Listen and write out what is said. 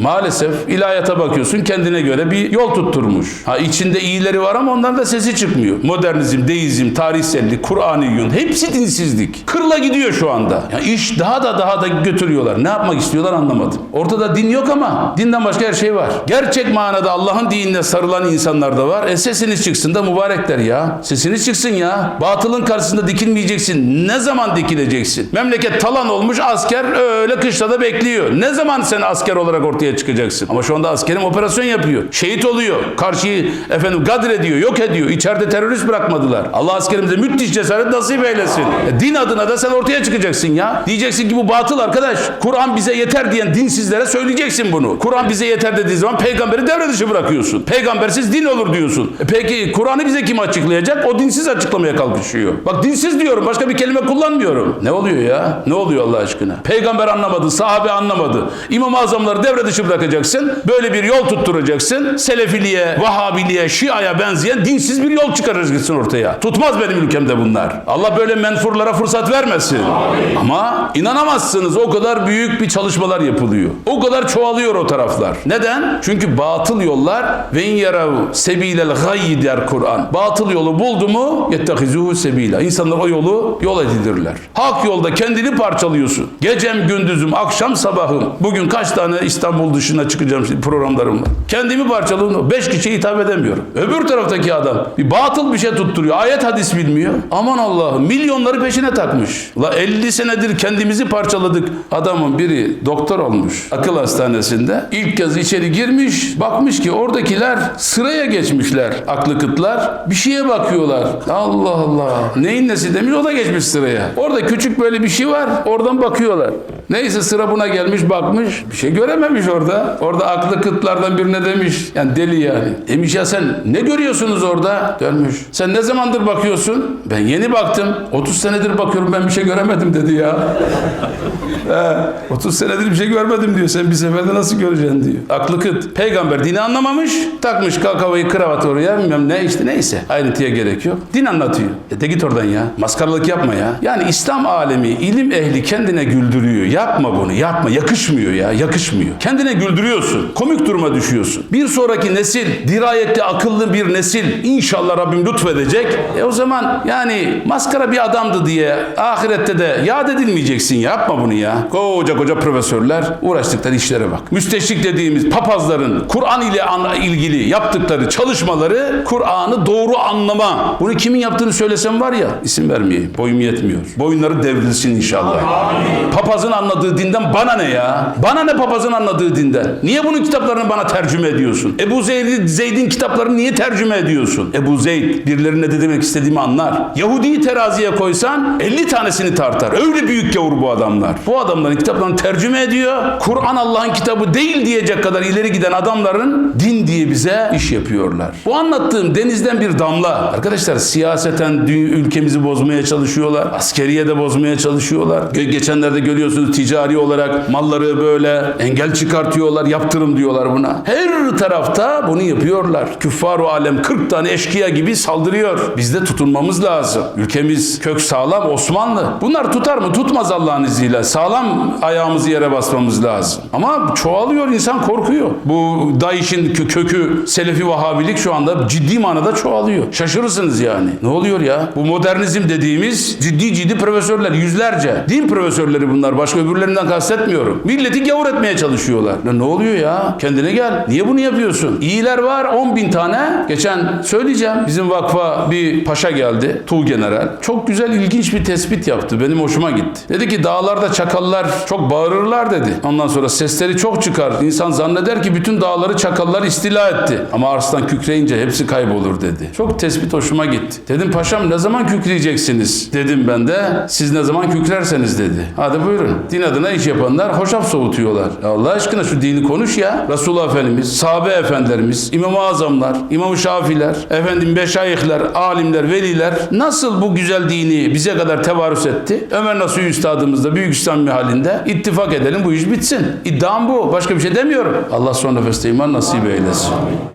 Maalesef ilahiyata bakıyorsun kendine göre bir yol tutturmuş. Ha içinde iyileri var ama ondan da sesi çıkmıyor. Modernizm, deizm, tarihsellik, Kur'aniyun hepsi dinsizlik. Kırla gidiyor şu anda. Ya iş daha da daha da götürüyorlar. Ne yapmak istiyorlar anlamadım. Ortada din yok ama dinden başka her şey var. Gerçek manada Allah'ın dinine sarılan insanlar da var. E sesiniz çıksın da mübarekler ya. Sesiniz çıksın ya. Batılın karşısında dikilmeyeceksin. Ne zaman dikileceksin? Memleket talan olmuş asker öyle kışlada bekliyor. Ne zaman sen asker olarak ortaya çıkacaksın? Ama şu anda askerim operasyon yapıyor. Şehit oluyor. Karşıyı efendim gadr ediyor, yok ediyor. İçeride terörist bırakmadılar. Allah askerimize müthiş cesaret nasip eylesin. E, din adına da sen ortaya çıkacaksın ya. Diyeceksin ki bu batıl arkadaş. Kur'an bize yeter diyen dinsizlere söyleyeceksin bunu. Kur'an bize yeter dediği zaman peygamberi devre dışı bırakıyorsun. Peygambersiz din olur diyorsun. E peki Kur'an'ı bize kim açıklayacak? O dinsiz açıklamaya kalkışıyor. Bak dinsiz diyorum. Başka bir kelime kullanmıyorum. Ne oluyor ya? Ne oluyor Allah aşkına? Peygamber anlamadı, sahabe anlamadı. İmam-ı Azamları devre dışı bırakacaksın. Böyle bir yol tutturacaksın. Selefiliğe, Vahabiliğe, Şia'ya benzeyen dinsiz bir yol çıkaracaksın ortaya. Tutmaz benim ülkemde bunlar. Allah böyle menfurlara fırsat vermesin. Ama inanamazsınız o kadar büyük bir çalışmalar yapılıyor. O kadar çoğalıyor o taraflar. Neden? Çünkü batıl yollar ve in yarav sebilel gayyi der Kur'an. Batıl yolu buldu mu yettehizuhu sebila. İnsanlar o yolu yol edilirler. Hak yolda kendini parçalıyorsun. Gecem gündüzüm akşam sabahım. Bugün kaç tane İstanbul dışına çıkacağım şimdi programlarım var. Kendimi parçalıyorum. Beş kişiye hitap edemiyorum. Öbür taraftaki adam bir batıl bir şey tutturuyor. Ayet hadis bilmiyor. Aman Allah'ım milyonları peşine takmış. La 50 senedir kendimizi parçaladık. Adamın biri doktor olmuş akıl hastanesinde. İlk kez içeri girmiş. Bakmış ki oradakiler sıraya geçmişler. Aklı kıtlar. Bir şeye bakıyorlar. Allah Allah. Neyin nesi demiş o da geçmiş sıraya. Orada küçük böyle bir şey var. Oradan bakıyorlar. Neyse sıra buna gelmiş bakmış. Bir şey görememiş orada. Orada aklı kıtlardan birine demiş. Yani deli yani. Demiş ya sen ne görüyorsunuz orada? Dönmüş. Sen ne zamandır bakıyorsun? Ben yeni baktım. 30 senedir bakıyorum ben bir şey göremedim dedi ya. He, 30 senedir bir şey görmedim diyor. Sen bir seferde nasıl göreceksin diyor. Aklı kıt. Peygamber dini anlamamış. Takmış kakavayı kravat oraya bilmem ne işte neyse. Ayrıntıya gerek yok. Din anlatıyor. E de git oradan ya. Maskaralık yapma ya. Yani İslam alemi, ilim ehli kendine güldürüyor. Yapma bunu yapma. Yakışmıyor ya. Yakışmıyor. Kendine güldürüyorsun. Komik duruma düşüyorsun. Bir sonraki nesil dirayetli, akıllı bir nesil inşallah Rabbim lütfedecek. E o zaman yani maskara bir adamdı diye ahirette de yad edilmeyeceksin. Yapma bunu ya. Koca koca profesörler uğraştıkları işlere bak. Müsteşrik dediğimiz papazların Kur'an ile ilgili yaptıkları çalışmaları Kur'an'ı doğru anlama. Bunu kimin yaptığını söylesem var ya isim vermeyeyim. Boyum yetmiyor. Boyunları devrilsin inşallah. Papazın anladığı dinden bana ne ya? Bana ne papazın anladığı dinden? Niye bunun kitaplarını bana tercüme ediyorsun? Ebu Zeyd, Zeyd'in kitaplarını niye tercüme ediyorsun? Ebu Zeyd birilerine ne demek istediğimi anlar. Yahudi'yi teraziye koysan 50 tanesini tartar. Öyle büyük gavur bu adamlar. Bu adamların kitaplarını tercüme ediyor. Kur'an Allah'ın kitabı değil diyecek kadar ileri giden adamların din diye bize iş yapıyorlar. Bu anlattığım denizden bir damla. Arkadaşlar siyaseten ülkemizi bozmaya çalışıyorlar. Askeriye de bozmaya çalışıyorlar. Ge- geçenlerde görüyorsunuz ticari olarak malları böyle engel çıkartıyorlar. Yaptırım diyorlar buna. Her tarafta bunu yapıyorlar. Küffar-ı alem 40 tane eşkıya gibi saldırıyor. Biz de tutunmamız lazım. Ülkemiz kök sağlam Osmanlı. Bunlar tutar mı? Tutmaz Allah'ın izniyle. Sağlam ayağımızı yere basmamız lazım. Ama çoğalıyor insan korkuyor. Bu DAEŞ'in kö- kökü Selefi Vahabilik şu anda ciddi manada çoğalıyor. Şaşırırsınız yani. Ne oluyor ya? Bu modernizm dediğimiz ciddi ciddi profesörler yüzlerce. Din profesörleri bunlar. Başka öbürlerinden kastetmiyorum. Milleti gavur etmeye çalışıyorlar. Ya ne oluyor ya? Kendine gel. Niye bunu yapıyorsun? İyiler var 10 bin tane. Geçen söyleyeceğim. Bizim vakfa bir paşa geldi. Tuğ General. Çok güzel ilginç bir tespit yaptı. Benim hoşuma gitti. Dedi ki dağlarda çakallar çok bağırırlar dedi. Ondan sonra sesleri çok çıkar. İnsan zanneder ki bütün dağları çakallar istila etti. Ama arslan kükreyince hepsi kaybolur dedi. Çok tespit hoşuma gitti. Dedim paşam ne zaman kükreyeceksiniz? Dedim ben de siz ne zaman kükrerseniz dedi. Hadi buyurun. Din adına iş yapanlar hoşaf soğutuyorlar. Ya Allah aşkına şu dini konuş ya. Resulullah Efendimiz, sahabe efendilerimiz, İmam-ı Azamlar, İmam-ı Şafiler, efendim beşayihler, alimler, veliler nasıl bu güzel dini bize kadar tevarüs etti? Ömer Nasuhi Üstadımız da büyük İslam halinde ittifak edelim bu iş bitsin. İddiam bu. Başka bir şey demiyorum. Allah son nefeste iman nasip eylesin.